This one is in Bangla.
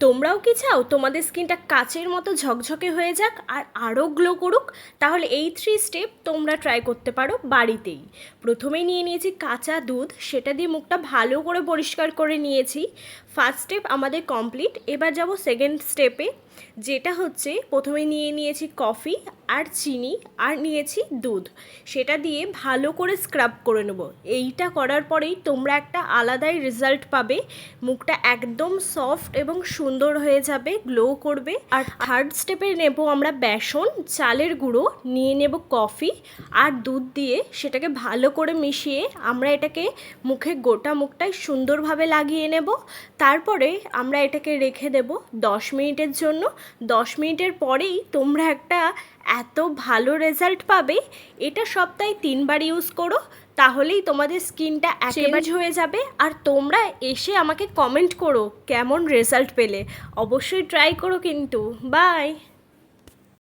তোমরাও কি চাও? তোমাদের স্কিনটা কাচের মতো ঝকঝকে হয়ে যাক আর আরও গ্লো করুক? তাহলে এই থ্রি স্টেপ তোমরা ট্রাই করতে পারো বাড়িতেই। প্রথমেই নিয়ে নিয়েছি কাঁচা দুধ, সেটা দিয়ে মুখটা ভালো করে পরিষ্কার করে নিয়েছি। ফার্স্ট স্টেপ আমাদের কমপ্লিট এবার যাব সেকেন্ড স্টেপে যেটা হচ্ছে প্রথমে নিয়ে নিয়েছি কফি আর চিনি আর নিয়েছি দুধ। সেটা দিয়ে ভালো করে স্ক্রাব করে নেব। এইটা করার পরেই তোমরা একটা আলাদাই রেজাল্ট পাবে। মুখটা একদম সফট এবং সুন্দর হয়ে যাবে গ্লো করবে। আর থার্ড স্টেপে নেব আমরা বেসন, চালের গুঁড়ো, নিয়ে নেব কফি আর দুধ দিয়ে সেটাকে ভালো করে মিশিয়ে আমরা এটাকে মুখে গোটা মুখটায় সুন্দরভাবে লাগিয়ে নেব। তারপরে আমরা এটাকে রেখে দেব দশ মিনিটের জন্য। দশ মিনিটের পরেই তোমরা একটা এত ভালো রেজাল্ট পাবে এটা সপ্তাহে তিনবার ইউজ করো তাহলেই তোমাদের স্কিনটা চেঞ্জ হয়ে যাবে। আর তোমরা এসে আমাকে কমেন্ট করো কেমন রেজাল্ট পেলে। অবশ্যই ট্রাই করো কিন্তু। বাই